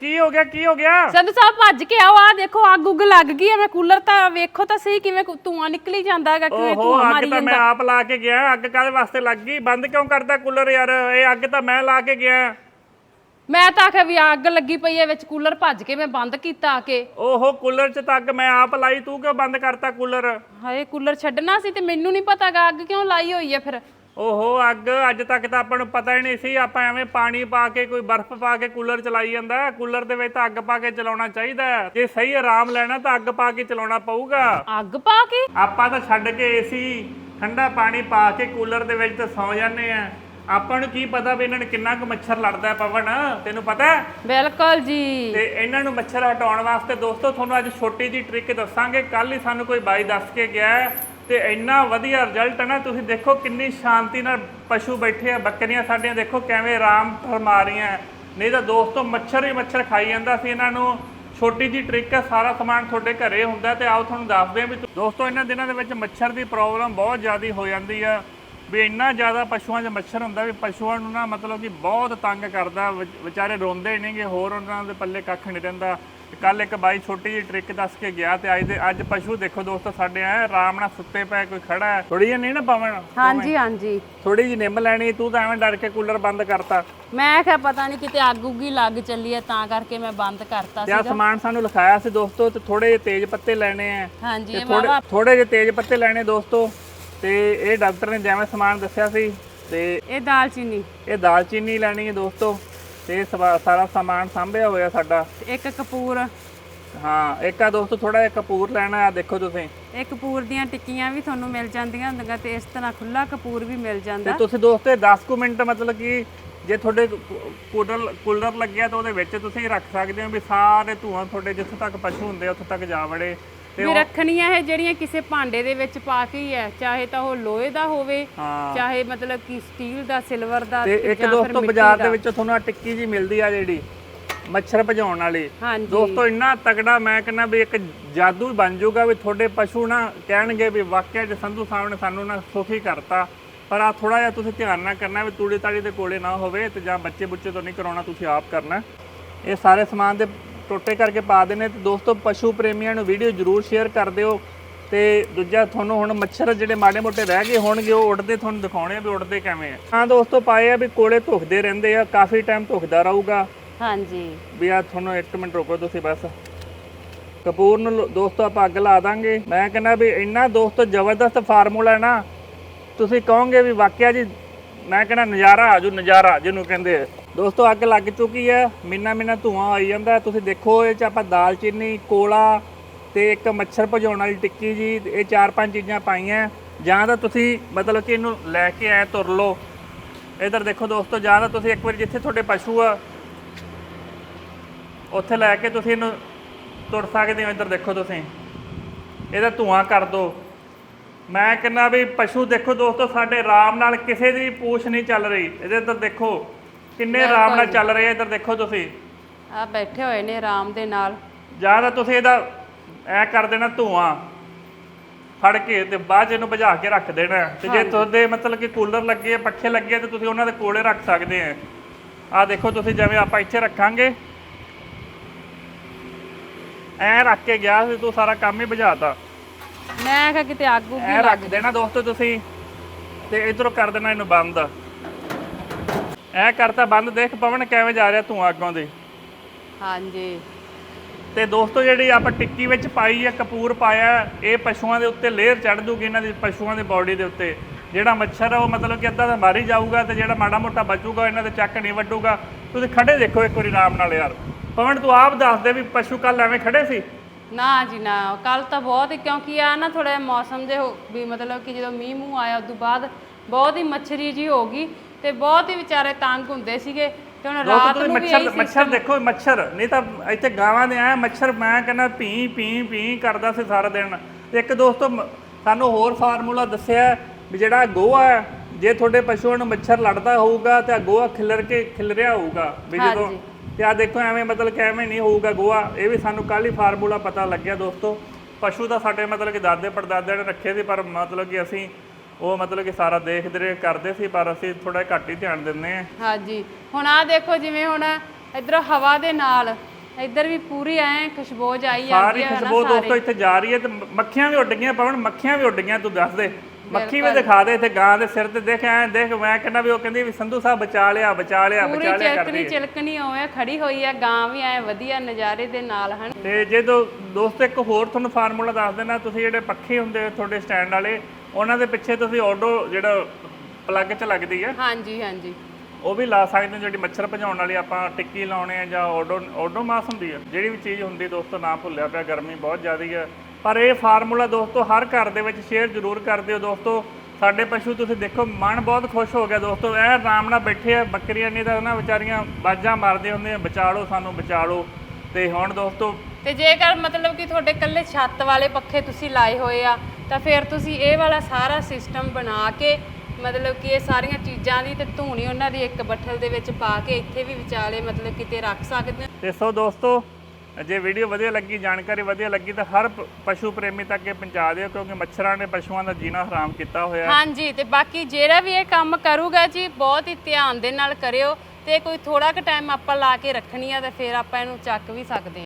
ਕੀ ਹੋ ਗਿਆ ਕੀ ਹੋ ਗਿਆ? ਸੰਧੂ ਸਾਹਿਬ ਭੱਜ ਕੇ ਆਓ ਆ ਦੇਖੋ ਅੱਗ ਉੱਗ ਲੱਗ ਗਈ ਐ ਮੈਂ ਕੂਲਰ ਤਾਂ ਵੇਖੋ ਤਾਂ ਸਹੀ ਕਿਵੇਂ ਕੁ- ਧੂੰਆਂ ਨਿਕਲੀ ਜਾਂਦਾ ਹੈਗਾ ਕਿਵੇਂ ਓਹੋ ਧੂੰਆਂ ਅੱਗ ਮਾਰੀ ਤਾਂ ਮੈਂ ਜਾਂਦਾ। ਆਪ ਲਾ ਕੇ ਗਿਆ ਅੱਗ ਕਾਹਦੇ ਵਾਸਤੇ ਲੱਗ ਗਈ? ਬੰਦ ਕਿਉਂ ਕਰਦਾ ਕੂਲਰ ਯਾਰ? ਇਹ ਅੱਗ ਤਾਂ ਮੈਂ ਲਾ ਕੇ ਗਿਆ। ਮੈਂ ਤਾਂ ਆਖਿਆ ਵੀ ਅੱਗ ਲੱਗੀ ਪਈ ਐ ਵਿੱਚ ਕੂਲਰ ਭੱਜ ਕੇ ਮੈਂ ਬੰਦ ਕੀਤਾ ਆ ਕੇ। ਓਹੋ ਕੂਲਰ 'ਚ ਤਾਂ ਅੱਗ ਮੈਂ ਆਪ ਲਾਈ ਤੂੰ ਕਿਉਂ ਬੰਦ ਕਰਤਾ ਕੂਲਰ? ਹਾਏ ਕੂਲਰ ਛੱਡਣਾ ਸੀ ਤੇ ਮੈਨੂੰ ਨਹੀਂ ਪਤਾਗਾ ਅੱਗ ਕਿਉਂ ਲਾਈ ਹੋਈ ਐ ਫਿਰ? ਓਹੋ ਅੱਗ ਅੱਜ ਤੱਕ ਤਾਂ ਆਪਾਂ ਨੂੰ ਪਤਾ ਹੀ ਨਹੀਂ ਸੀ ਆਪਾਂ ਐਵੇਂ ਪਾਣੀ ਪਾ ਕੇ ਕੋਈ ਬਰਫ਼ ਪਾ ਕੇ ਕੂਲਰ ਚਲਾਈ ਜਾਂਦਾ ਕੂਲਰ ਦੇ ਵਿੱਚ ਤਾਂ ਅੱਗ ਪਾ ਕੇ ਚਲਾਉਣਾ ਚਾਹੀਦਾ ਹੈ। ਜੇ ਸਹੀ ਆਰਾਮ ਲੈਣਾ ਤਾਂ ਅੱਗ ਪਾ ਕੇ ਚਲਾਉਣਾ ਪਊਗਾ। ਅੱਗ ਪਾ ਕੇ? ਆਪਾਂ ਤਾਂ ਛੱਡ ਕੇ ਏਸੀ ਠੰਡਾ ਪਾਣੀ ਪਾ ਕੇ ਕੂਲਰ ਦੇ ਵਿੱਚ ਤਾਂ ਸੌ ਜਾਂਦੇ ਆ ਆਪਾਂ ਨੂੰ ਕੀ ਪਤਾ ਵੀ ਇਹਨਾਂ ਨੇ ਕਿੰਨਾ ਕੁ ਮੱਛਰ ਲੜਦਾ ਹੈ ਪਵਨ? ਤੈਨੂੰ ਪਤਾ ਹੈ? ਬਿਲਕੁਲ ਜੀ। ਤੇ ਇਹਨਾਂ ਨੂੰ ਮੱਛਰ ਹਟਾਉਣ ਵਾਸਤੇ ਦੋਸਤੋ ਤੁਹਾਨੂੰ ਅੱਜ ਛੋਟੀ ਜੀ ਟ੍ਰਿਕ ਦੱਸਾਂਗੇ। ਕੱਲ ਹੀ ਸਾਨੂੰ ਕੋਈ ਬਾਈ ਦੱਸ ਕੇ ਗਿਆ ਹੈ। ਤੇ ਇੰਨਾ ਵਧੀਆ ਰਿਜ਼ਲਟ ਹੈ ਨਾ, ਤੁਸੀਂ ਦੇਖੋ ਕਿੰਨੀ ਸ਼ਾਂਤੀ ਨਾਲ ਪਸ਼ੂ ਬੈਠੇ ਆ, ਬੱਕਰੀਆਂ ਸਾਡੀਆਂ ਦੇਖੋ ਕਿਵੇਂ ਆਰਾਮ ਫਰਮਾ ਰਹੀਆਂ ਨਹੀਂ ਤਾਂ ਦੋਸਤੋ, ਮੱਛਰ ਹੀ ਮੱਛਰ ਖਾਈ ਜਾਂਦਾ ਸੀ ਇਹਨਾਂ ਨੂੰ। ਛੋਟੀ ਜੀ ਟ੍ਰਿਕ ਹੈ ਸਾਰਾ ਸਮਾਨ ਤੁਹਾਡੇ ਘਰੇ ਹੁੰਦਾ ਤੇ ਆਓ ਤੁਹਾਨੂੰ ਦੱਸਦੇ ਹਾਂ ਵੀ ਦੋਸਤੋ, ਇਹਨਾਂ ਦਿਨਾਂ ਦੇ ਵਿੱਚ ਮੱਛਰ ਦੀ ਪ੍ਰੋਬਲਮ ਬਹੁਤ ਜ਼ਿਆਦਾ ਹੋ ਜਾਂਦੀ ਆ। ਵੀ ਇੰਨਾ ਜ਼ਿਆਦਾ ਪਸ਼ੂਆਂ 'ਚ ਮੱਛਰ ਹੁੰਦਾ ਵੀ ਪਸ਼ੂਆਂ ਨੂੰ ਨਾ ਮਤਲਬ ਕਿ ਬਹੁਤ ਤੰਗ ਕਰਦਾ ਵਿਚ- ਵਿਚਾਰੇ ਰੋਂਦੇ ਨਹੀਂਗੇ ਹੋਰ ਉਹਨਾਂ ਦੇ ਪੱਲੇ ਕੱਖ ਨਹੀਂ ਰਹਿੰਦਾ। ਕੱਲ ਇੱਕ ਬਾਈ ਛੋਟੀ ਜਿਹੀ ਟ੍ਰਿਕ ਦੱਸ ਕੇ ਗਿਆ ਤੇ ਅੱਜ ਦੇ ਅੱਜ ਪਸ਼ੂ ਦੇਖੋ ਦੋਸਤੋ ਸਾਡੇ ਐ ਆਰਾਮ ਨਾਲ ਸੁੱਤੇ ਪਏ ਕੋਈ ਖੜਾ ਹੈ। ਥੋੜੀ ਜਿਹੀ ਨਹੀਂ ਨਾ ਪਵਨ? ਹਾਂਜੀ ਹਾਂਜੀ। ਥੋੜੀ ਜਿਹੀ ਨਿੰਮ ਲੈਣੀ ਤੂੰ ਤਾਂ ਐਵੇਂ ਡਰ ਕੇ ਕੂਲਰ ਬੰਦ ਕਰਤਾ। ਮੈਂ ਕਿਹਾ ਪਤਾ ਨਹੀਂ ਕਿਤੇ ਅੱਗ ਉੱਗੀ ਲੱਗ ਚੱਲੀ ਐ ਤਾਂ ਕਰਕੇ ਮੈਂ ਬੰਦ ਕਰਤਾ ਤੇ ਆ ਸੀ ਸਮਾਨ ਸਾਨੂੰ ਲਿਖਾਇਆ ਸੀ ਦੋਸਤੋ ਤੇ ਥੋੜੇ ਜਿਹੇ ਤੇਜ਼ ਪੱਤੇ ਲੈਣੇ ਆ ਹਾਂਜੀ ਤੇ ਥੋੜੇ ਜਿਹੇ ਤੇਜ਼ ਪੱਤੇ ਲੈਣੇ ਦੋਸਤੋ। ਤੇ ਇਹ ਡਾਕਟਰ ਨੇ ਜਿਵੇਂ ਸਮਾਨ ਦੱਸਿਆ ਸੀ ਤੇ ਇਹ ਦਾਲਚੀਨੀ ਇਹ ਦਾਲਚੀਨੀ ਲੈਣੀ ਹੈ ਦੋਸਤੋ ਤੇ ਸਵਾ- ਸਾਰਾ ਸਮਾਨ ਸਾਂਭਿਆ ਹੋਇਆ ਸਾਡਾ। ਇੱਕ ਕਪੂਰ। ਹਾਂ ਇੱਕ ਆ ਦੋਸਤੋ ਥੋੜਾ ਜਿਹਾ ਕਪੂਰ ਲੈਣਾ ਆ ਦੇਖੋ ਤੁਸੀਂ। ਇਹ ਕਪੂਰ ਦੀਆਂ ਟਿੱਕੀਆਂ ਵੀ ਤੁਹਾਨੂੰ ਮਿਲ ਜਾਂਦੀਆਂ ਹੁੰਦੀਆਂ ਤੇ ਇਸ ਤਰ੍ਹਾਂ ਖੁੱਲਾ ਕਪੂਰ ਵੀ ਮਿਲ ਤੇ ਜਾਂਦਾ ਤੁਸੀਂ ਦੋਸਤੋ ਇਹ 10 ਕੁ ਮਿੰਟ ਮਤਲਬ ਕਿ ਜੇ ਤੁਹਾਡੇ ਕੂਲਰ ਕੂਲਰ ਲੱਗਿਆ ਤਾਂ ਉਹਦੇ ਵਿੱਚ ਤੁਸੀਂ ਰੱਖ ਸਕਦੇ ਹੋ ਵੀ ਸਾਰੇ ਧੂਆਂ ਤੁਹਾਡੇ ਜਿੱਥੇ ਤੱਕ ਪਸ਼ੂ ਹੁੰਦੇ ਆ ਉੱਥੇ ਤੱਕ ਜਾ ਵੜੇ। ਵੀ ਰੱਖਣੀਆਂ ਇਹ ਜਿਹੜੀਆਂ ਕਿਸੇ ਭਾਂਡੇ ਦੇ ਵਿੱਚ ਪਾ ਕੇ ਹੀ ਹੈ ਚਾਹੇ ਤਾਂ ਉਹ ਲੋਹੇ ਦਾ ਹੋਵੇ ਚਾਹੇ ਮਤਲਬ ਕਿ ਸਟੀਲ ਦਾ ਸਿਲਵਰ ਦਾ ਤੇ ਇੱਕ ਜਾਂ ਦੋਸਤੋ ਬਾਜ਼ਾਰ ਦਾ। ਵਿੱਚ ਤੁਹਾਨੂੰ ਆ ਟਿੱਕੀ ਜੀ ਮਿਲਦੀ ਆ ਜਿਹੜੀ ਮੱਛਰ ਭਜਾਉਣ ਵਾਲੀ। ਦੋਸਤੋ ਇੰਨਾ ਤਗੜਾ ਮੈਂ ਕਹਿੰਦਾ ਵੀ ਇੱਕ ਜਾਦੂ ਬਣ ਜਾਊਗਾ ਵੀ ਤੁਹਾਡੇ ਪਸ਼ੂ ਨਾ ਕਹਿਣਗੇ ਵੀ ਵਾਕਿਆ ਚ ਸੰਧੂ ਸਾਹਿਬ ਨੇ ਸਾਨੂੰ ਨਾ ਸੁਖੀ ਕਰਤਾ। ਪਰ ਆ ਥੋੜਾ ਜਿਹਾ ਤੁਸੀਂ ਧਿਆਨ ਨਾਲ ਕਰਨਾ ਵੀ ਤੂੜੀ ਤਾੜੀ ਦੇ ਕੋਲੇ ਨਾ ਹੋਵੇ ਤੇ ਜਾਂ ਬੱਚੇ ਬੁੱਚੇ ਤੋਂ ਨਹੀਂ ਕਰਾਉਣਾ ਤੁਸੀਂ ਆਪ ਕਰਨਾ। ਇਹ ਸਾਰੇ ਸਮਾਨ ਦੇ ਟੋਟੇ ਕਰਕੇ ਪਾ ਦੇਣੇ ਤੇ ਦੋਸਤੋ ਪਸ਼ੂ ਪ੍ਰੇਮੀਆਂ ਨੂੰ ਵੀਡੀਓ ਜਰੂਰ ਸ਼ੇਅਰ ਕਰ ਦਿਓ ਤੇ ਦੂਜਾ ਤੁਹਾਨੂੰ ਹੁਣ ਮੱਛਰ ਜਿਹੜੇ ਮਾੜੇ ਮੋਟੇ ਰਹਿ ਗਏ ਹੋਣਗੇ ਉਹ ਉੱਡਦੇ ਤੁਹਾਨੂੰ ਦਿਖਾਉਣੇ ਆ ਵੀ ਉੱਡਦੇ ਕਿਵੇਂ ਆ। ਹਾਂ ਦੋਸਤੋ ਪਾਏ ਆ ਵੀ ਕੋਲੇ ਧੁਖਦੇ ਰਹਿੰਦੇ ਆ ਕਾਫੀ ਟਾਈਮ ਧੁਖਦਾ ਰਹੂਗਾ। ਹਾਂਜੀ। ਵੀ ਆ ਤੁਹਾਨੂੰ 1 ਮਿੰਟ ਰੁਕੋ ਤੁਸੀਂ ਬਸ। ਕਪੂਰ ਨੂੰ ਦੋਸਤੋ ਆਪਾਂ ਅੱਗ ਲਾ ਦਾਂਗੇ। ਮੈਂ ਕਹਿੰਦਾ ਵੀ ਇੰਨਾ ਦੋਸਤੋ ਜ਼ਬਰਦਸਤ ਫਾਰਮੂਲਾ ਹੈ ਨਾ ਤੁਸੀਂ ਕਹੋਗੇ ਵੀ ਵਾਕਿਆ ਜੀ ਮੈਂ ਕਹਿੰਦਾ ਨਜ਼ਾਰਾ ਆਜੂ ਨਜ਼ਾਰਾ ਜਿਹਨੂੰ ਕਹਿੰਦੇ ਆ। ਦੋਸਤੋ, ਅੱਗ ਲੱਗ ਚੁੱਕੀ ਹੈ। ਮਿੰਨਾ ਮਿੰਨਾ ਧੂਆਂ ਆਈ ਜਾਂਦਾ ਤੁਸੀਂ ਦੇਖੋ, ਇਹ ਚ ਆਪਾਂ ਦਾਲਚੀਨੀ ਕੋਲਾ ਤੇ ਇੱਕ ਮੱਛਰ ਭਜਾਉਣ ਵਾਲੀ ਟਿੱਕੀ ਜੀ, ਇਹ ਚਾਰ ਪੰਜ ਚੀਜ਼ਾਂ ਪਾਈਆਂ। ਜਾਂ ਤਾਂ ਤੁਸੀਂ ਮਤਲਬ ਕਿ ਇਹਨੂੰ ਲੈ ਕੇ ਆਏ ਤੁਰ ਲਓ। ਇਧਰ ਦੇਖੋ ਦੋਸਤੋ, ਜਾਂ ਤਾਂ ਤੁਸੀਂ ਇੱਕ ਵਾਰੀ ਜਿੱਥੇ ਤੁਹਾਡੇ ਪਸ਼ੂ ਆ, ਉੱਥੇ ਲੈ ਕੇ ਤੁਸੀਂ ਇਹਨੂੰ ਤੁਰ ਸਕਦੇ ਹੋ। ਇੱਧਰ ਦੇਖੋ ਤੁਸੀਂ, ਇਹਦਾ ਧੂਆਂ ਕਰ ਦਿਓ ਮੈਂ ਕਹਿੰਦਾ ਵੀ ਪਸ਼ੂ ਦੇਖੋ ਦੋਸਤੋ, ਸਾਡੇ ਆਰਾਮ ਨਾਲ ਕਿਸੇ ਦੀ ਪੂਛ ਨਹੀਂ ਚੱਲ ਰਹੀ। ਇਹਦੇ ਇੱਧਰ ਦੇਖੋ ਕਿੰਨੇ ਆਰਾਮ ਨਾਲ ਚੱਲ ਰਹੇ ਆ ਇੱਧਰ ਦੇਖੋ ਤੁਸੀਂ। ਆ ਬੈਠੇ ਹੋਏ ਨੇ ਆਰਾਮ ਦੇ ਨਾਲ। ਜਾਂ ਤਾਂ ਤੁਸੀਂ ਇਹਦਾ ਐ ਕਰ ਦੇਣਾ ਧੂਆਂ ਫੜ ਕੇ ਤੇ ਬਾਅਦ 'ਚ ਇਹਨੂੰ ਬੁਝਾ ਕੇ ਰੱਖ ਦੇਣਾ। ਤੇ ਜੇ ਤੁਹਾਡੇ ਮਤਲਬ ਕਿ ਕੂਲਰ ਲੱਗੇ ਆ ਪੱਖੇ ਲੱਗੇ ਆ ਤੇ ਤੁਸੀਂ ਉਹਨਾਂ ਦੇ ਕੋਲੇ ਰੱਖ ਸਕਦੇ ਆ। ਆ ਦੇਖੋ ਤੁਸੀਂ ਜਿਵੇਂ ਆਪਾਂ ਇੱਥੇ ਰੱਖਾਂਗੇ। ਐ ਰੱਖ ਕੇ ਗਿਆ ਸੀ ਤੂੰ ਸਾਰਾ ਕੰਮ ਹੀ ਬੁਝਾਤਾ ਮੈਂ ਕਿਹਾ ਕਿਤੇ ਉੱਗੀ ਐ ਰੱਖ ਦੇਣਾ ਦੋਸਤੋ ਤੁਸੀਂ। ਤੇ ਇਧਰੋਂ ਕਰ ਦੇਣਾ ਇਹਨੂੰ ਬੰਦ। ਐ ਕਰਤਾ ਬੰਦ ਦੇਖ ਪਵਨ ਕਿਵੇਂ ਜਾ ਰਿਹਾ ਤੂੰ ਅੱਗੋਂ ਦੇ? ਹਾਂਜੀ। ਤੇ ਦੋਸਤੋ ਜਿਹੜੀ ਆਪਾਂ ਟਿੱਕੀ ਵਿੱਚ ਪਾਈ ਹੈ ਕਪੂਰ ਪਾਇਆ ਇਹ ਪਸ਼ੂਆਂ ਦੇ ਉੱਤੇ ਲੇਅਰ ਚੜ ਦੂਗੀ ਇਹਨਾਂ ਦੀ ਪਸ਼ੂਆਂ ਦੇ ਬਾਡੀ ਦੇ ਉੱਤੇ। ਜਿਹੜਾ ਮੱਛਰ ਆ ਉਹ ਮਤਲਬ ਕਿ ਅੱਧਾ ਤਾਂ ਮਾਰੀ ਜਾਊਗਾ ਤੇ ਜਿਹੜਾ ਮਾੜਾ ਮੋਟਾ ਬਚੂਗਾ ਇਹਨਾਂ ਦੇ ਚੱਕ ਨਹੀਂ ਵੱਡੂਗਾ ਤੁਸੀਂ ਖੜੇ ਦੇਖੋ ਇੱਕ ਵਾਰੀ ਆਰਾਮ ਨਾਲ ਯਾਰ। ਪਵਨ ਤੂੰ ਆਪ ਦੱਸ ਦੇ ਵੀ ਪਸ਼ੂ ਕੱਲ ਐਵੇਂ ਖੜੇ ਸੀ? ਨਾ ਜੀ ਨਾ। ਕੱਲ ਤਾਂ ਬਹੁਤ ਹੀ ਕਿਉਂਕਿ ਆ ਨਾ ਥੋੜਾ ਮੌਸਮ ਦੇ ਹੋ- ਵੀ ਮਤਲਬ ਕਿ ਜਦੋਂ ਮੀਂਹ ਮੂੰਹ ਆਇਆ ਉਦੋਂ ਬਾਅਦ ਬਹੁਤ ਹੀ ਮੱਛਰੀ ਜੀ ਹੋ ਗਈ। ਤੇ ਬਹੁਤ ਹੀ ਵਿਚਾਰੇ ਤੰਗ ਹੁੰਦੇ ਸੀਗੇ ਤੇ ਹੁਣ ਰਾਤ ਤੁਸੀਂ ਨੂੰ ਵੀ ਮੱਛਰ ਇਹੀ ਮੱਛਰ ਦੇਖੋ ਮੱਛਰ। ਨਹੀਂ ਤਾਂ ਇੱਥੇ ਗਾਵਾਂ ਦੇ ਆ ਮੱਛਰ ਮੈਂ ਕਹਿੰਦਾ ਪੀ ਪੀ ਪੀ ਕਰਦਾ ਸੀ ਸਾਰਾ ਦਿਨ। ਤੇ ਇੱਕ ਦੋਸਤੋ ਮ- ਸਾਨੂੰ ਹੋਰ ਫਾਰਮੂਲਾ ਦੱਸਿਆ ਵੀ ਜਿਹੜਾ ਗੋਹਾ ਹੈ ਜੇ ਤੁਹਾਡੇ ਪਸ਼ੂਆਂ ਨੂੰ ਮੱਛਰ ਲੜਦਾ ਹੋਊਗਾ ਤੇ ਗੋਹਾ ਖਿਲਰ ਕੇ ਖਿਲਰਿਆ ਹੋਊਗਾ। ਵੀ ਜਦੋਂ ਹਾਂਜੀ। ਤੇ ਆ ਦੇਖੋ ਐਵੇਂ ਮਤਲਬ ਕਿ ਐਵੇਂ ਨਹੀਂ ਹੋਊਗਾ ਗੋਹਾ। ਇਹ ਵੀ ਸਾਨੂੰ ਕੱਲ ਹੀ ਫਾਰਮੂਲਾ ਪਤਾ ਲੱਗਿਆ ਦੋਸਤੋ। ਪਸ਼ੂ ਤਾਂ ਸਾਡੇ ਮਤਲਬ ਕਿ ਦਾਦੇ ਪੜਦਾਦਿਆਂ ਨੇ ਰੱਖੇ ਸੀ ਪਰ ਮਤਲਬ ਕਿ ਅਸੀਂ ਉਹ ਮਤਲਬ ਕਿ ਸਾਰਾ ਦੇਖਦੇ ਰਹੇ ਕਰਦੇ ਸੀ ਪਰ ਅਸੀਂ ਥੋੜਾ ਘੱਟ ਹੀ ਧਿਆਨ ਦਿੰਦੇ ਆ ਹਾਂਜੀ। ਹੁਣ ਆ ਦੇਖੋ ਜਿਵੇਂ ਹੁਣ ਇਧਰੋਂ ਹਵਾ ਦੇ ਨਾਲ ਇੱਧਰ ਵੀ ਪੂਰੀ ਐ ਖੁਸ਼ਬੂ ਆਈ ਸਾਰੀ ਜਾਂਦੀ ਹੈ ਖੁਸ਼ਬੂ ਦੋਸਤੋ ਇੱਥੇ ਜਾ ਰਹੀ ਹੈ ਤੇ ਮ- ਮੱਖੀਆਂ ਵੀ ਉੱਡ ਗਈਆਂ ਪਵਨ ਮੱਖੀਆਂ ਵੀ ਉੱਡ ਗਈਆਂ ਤੂੰ ਦੱਸ ਦੇ। ਮੱਖੀ ਵੀ ਦਿਖਾ ਦੇ ਇੱਥੇ ਗਾਂ ਦੇ ਸਿਰ ਤੇ ਦੇਖ ਐ ਦੇਖ ਮੈਂ ਕਹਿੰਦਾ ਵੀ ਉਹ ਕਹਿੰਦੀ ਵੀ ਸੰਧੂ ਸਾਹਿਬ ਬਚਾ ਲਿਆ ਬਚਾ ਲਿਆ ਪੂਰੀ ਬਚਾ ਲਿਆ ਚਿਲਕਣੀ ਕਰਦੀ ਹੈ। ਚਿਲਕਣੀ ਹੋਵੇ ਖੜੀ ਹੋਈ ਆ ਗਾਂ ਵੀ ਐ ਵਧੀਆ ਨਜ਼ਾਰੇ ਦੇ ਨਾਲ ਹਨ। ਤੇ ਜੇ ਦੋ ਦੋਸਤੋ ਇੱਕ ਹੋਰ ਤੁਹਾਨੂੰ ਫਾਰਮੂਲਾ ਦੱਸ ਦੇਣਾ ਤੁਸੀਂ ਜਿਹੜੇ ਪੱਖੇ ਹੁੰਦੇ ਆ ਤੁਹਾਡੇ ਸਟੈਂਡ ਵਾਲੇ ਉਹਨਾਂ ਦੇ ਪਿੱਛੇ ਤੁਸੀਂ ਆਡੋ ਜਿਹੜਾ ਪਲੱਗ 'ਚ ਲੱਗਦੀ ਹੈ ਹਾਂਜੀ ਹਾਂਜੀ। ਉਹ ਵੀ ਲਾ ਸਕਦੇ ਹੋ ਜਿਹੜੀ ਮੱਛਰ ਭਜਾਉਣ ਵਾਲੀ ਆਪਾਂ ਟਿੱਕੀ ਲਾਉਣੇ ਆ ਜਾਂ ਆਡੋ ਆਡੋ ਮਾਸ ਹੁੰਦੀ ਹੈ ਜਿਹੜੀ ਵੀ ਚੀਜ਼ ਹੁੰਦੀ ਦੋਸਤੋ ਨਾ ਭੁੱਲਿਆ ਪਿਆ ਗਰਮੀ ਬਹੁਤ ਜ਼ਿਆਦੀ ਹੈ ਪਰ ਇਹ ਫਾਰਮੂਲਾ ਦੋਸਤੋ ਹਰ ਘਰ ਦੇ ਵਿੱਚ ਸ਼ੇਅਰ ਜ਼ਰੂਰ ਕਰ ਦਿਓ ਦੋਸਤੋ। ਸਾਡੇ ਪਸ਼ੂ ਤੁਸੀਂ ਦੇਖੋ ਮਨ ਬਹੁਤ ਖੁਸ਼ ਹੋ ਗਿਆ ਦੋਸਤੋ। ਐ ਆਰਾਮ ਨਾਲ ਬੈਠੇ ਆ ਬੱਕਰੀਆਂ ਨਹੀਂ ਤਾਂ ਨਾ ਵਿਚਾਰੀਆਂ ਬਾਜਾਂ ਮਾਰਦੇ ਹੁੰਦੇ ਆ ਬਚਾ ਲਓ ਸਾਨੂੰ ਬਚਾ ਲਓ ਤੇ ਹੁਣ ਦੋਸਤੋ ਤੇ ਜੇਕਰ ਮਤਲਬ ਕਿ ਤੁਹਾਡੇ ਕੱਲੇ ਛੱਤ ਵਾਲੇ ਪੱਖੇ ਤੁਸੀਂ ਲਾਏ ਹੋਏ ਆ ਤਾਂ ਫਿਰ ਤੁਸੀਂ ਇਹ ਵਾਲਾ ਸਾਰਾ ਸਿਸਟਮ ਬਣਾ ਕੇ ਮਤਲਬ ਕਿ ਇਹ ਸਾਰੀਆਂ ਚੀਜ਼ਾਂ ਦੀ ਤੇ ਧੂਣੀ ਉਹਨਾਂ ਦੀ ਇੱਕ ਬੱਠਲ ਦੇ ਵਿੱਚ ਪਾ ਕੇ ਇੱਥੇ ਵੀ ਵਿਚਾਲੇ ਮਤਲਬ ਕਿਤੇ ਰੱਖ ਸਕਦੇ ਹੋ ਤੇ ਸੋ ਦੋਸਤੋ ਜੇ ਵੀਡੀਓ ਵਧੀਆ ਲੱਗੀ ਜਾਣਕਾਰੀ ਵਧੀਆ ਲੱਗੀ ਤਾਂ ਹਰ ਪ- ਪਸ਼ੂ ਪ੍ਰੇਮੀ ਤੱਕ ਇਹ ਪਹੁੰਚਾ ਦਿਓ ਕਿਉਂਕਿ ਮੱਛਰਾਂ ਨੇ ਪਸ਼ੂਆਂ ਦਾ ਜੀਣਾ ਹਰਾਮ ਕੀਤਾ ਹੋਇਆ ਹੈ। ਹਾਂਜੀ ਤੇ ਬਾਕੀ ਜਿਹੜਾ ਵੀ ਇਹ ਕੰਮ ਕਰੂਗਾ ਜੀ ਬਹੁਤ ਹੀ ਧਿਆਨ ਦੇ ਨਾਲ ਕਰਿਓ ਤੇ ਕੋਈ ਥੋੜਾ ਕੁ ਟਾਈਮ ਆਪਾਂ ਲਾ ਕੇ ਰੱਖਣੀ ਆ ਤੇ ਫਿਰ ਆਪਾਂ ਇਹਨੂੰ ਚੱਕ ਵੀ ਸਕਦੇ ਹਾਂ